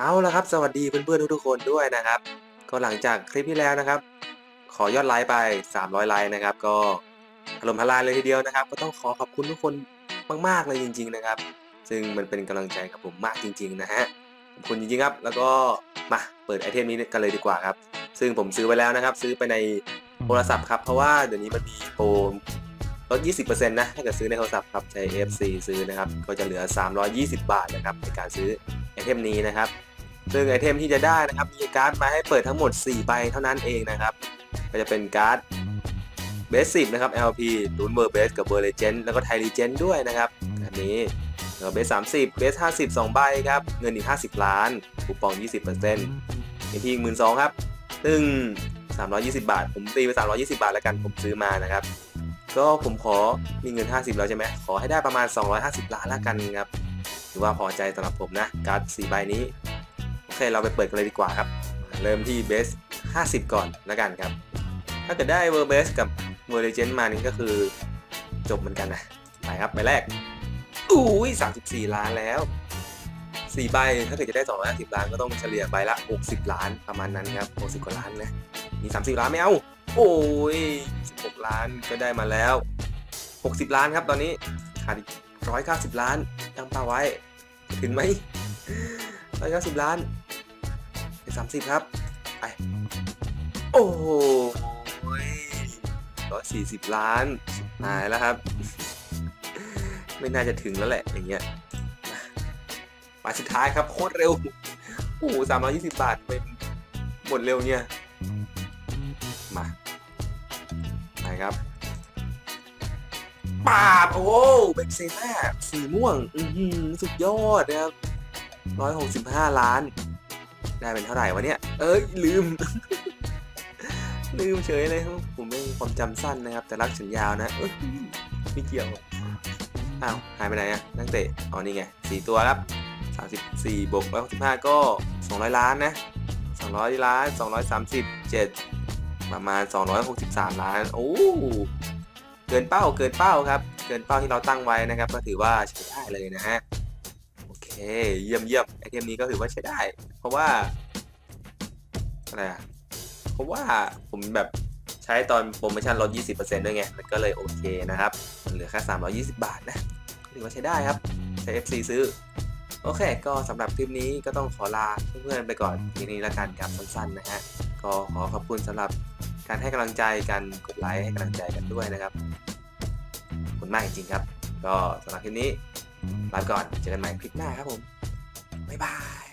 เอาละครับ สวัสดีเพื่อนๆทุกๆคนด้วยนะครับ ก็หลังจากคลิปที่แล้วนะครับ ขอยอดไลค์ไป 300 ไลค์นะครับ ก็ถล่มทลายเลยทีเดียวนะครับ ก็ต้องขอขอบคุณทุกคนมากๆเลยจริง ๆนะครับ ซึ่งมันเป็นกำลังใจกับผมมากจริง ๆ นะฮะขอบคุณจริงๆครับ แล้วก็มาเปิดไอเทมนี้กันเลยดีกว่าครับ ซึ่งผมซื้อไว้แล้วนะครับ ซื้อไปในโทรศัพท์ครับเพราะว่าเดี๋ยวนี้มันมีโปรลด 20%นะ ถ้าเกิดซื้อในโทรศัพท์ครับใช้ FC ซื้อนะครับ ก็จะเหลือ 320 บาทนะครับ ในการซื้อไอเทมนี้นะครับ ซึ่งไอเทมที่จะได้นะครับมีการ์ดมาให้เปิดทั้งหมด 4 ใบเท่านั้นเองนะครับ ก็จะเป็นการ์ดเบสสินะครับ LP ตูนเบอร์เบสกับเบอร์เลเจนด์แล้วก็ไทยลีเจนด์ด้วยนะครับอันนี้แล้วเบส30เบส50 2ใบครับ เงินอีก50ล้านคูปอง20%เงินที่หมื่นสองครับซึ่ง320บาท ผมตีไป320บาทแล้วกันผมซื้อมานะครับ ก็ผมขอมีเงิน50แล้วใช่ไหมขอให้ได้ประมาณ250ล้านแล้วกันครับถือว่าพอใจสำหรับผมนะการ์ด4ใบนี้ เคเราไปเปิดกันเลยดีกว่าครับ เริ่มที่เบส50 ก่อนแล้วกันครับ ถ้าเกิดได้เวอร์เบสกับเวอร์เลเจนด์มานี่ก็คือจบเหมือนกันนะไปครับไปแรกอุ้ย34 ล้านแล้ว4ใบถ้าเกิดจะได้250ล้านก็ต้องเฉลี่ยใบละ 60 ล้านประมาณนั้นครับ 60 กว่าล้านนะมี 30 ล้านไม่เอาโอ้ย16 ล้านก็ได้มาแล้ว 60 ล้านครับตอนนี้ขาดอีก190 ล้านตั้งเป้าไว้ ถึงไหมร้อยห้าสิบล้าน เป็นสามสิบครับ ไป โอ้โหร้อยสี่สิบล้านหายแล้วครับ ไม่น่าจะถึงแล้วแหละ อย่างเงี้ยไปสุดท้ายครับ โคตรเร็ว โอ้โหสามร้อยี่สิบบาทเป็นหมดเร็วเนี่ย มา ไปครับปาบ โอ้เบกเซน่าสีม่วง อือหือสุดยอดนะครับร้อยหกสิบห้าล้าน ได้เป็นเท่าไหร่วะเนี่ย เอ้ยลืม ลืมเฉยเลยครับผมไม่ความจำสั้นนะครับ แต่รักฉันยาวนะไม่เกี่ยวอ้าวหายไปไหนอะนักเตะอ๋อนี่ไงสี่ตัวครับสามสิบสี่บวกร้อยหกสิบห้าก็สองร้อยล้านนะสองร้อยล้านสองร้อยสามสิบเจ็ดประมาณสองร้อยหกสิบสามล้านโอ้เกินเป้าเกินเป้าครับ เกินเป้าที่เราตั้งไว้นะครับ ก็ถือว่าใช้ได้เลยนะฮะ เยี่ยมเยี่ยมไอเทมนี้ก็ถือว่าใช้ได้ เพราะว่าอะไรอะเพราะว่าผมแบบใช้ตอนโปรโมชั่นลด 20%ด้วยไง มันก็เลยโอเคนะครับ มันเหลือแค่320 บาทนะถือว่าใช้ได้ครับ ใช้ FC ซื้อ โอเค ก็สำหรับคลิปนี้ก็ต้องขอลาเพื่อนๆไปก่อนทีนี้ละกันครับสั้นๆนะฮะ ก็ขอขอบคุณสำหรับการให้กำลังใจกันกดไลค์ให้กำลังใจกันด้วยนะครับขอบคุณมากจริงๆครับ ก็สำหรับคลิปนี้ ลาไปก่อน เจอกันใหม่คลิปหน้าครับผม บ๊ายบาย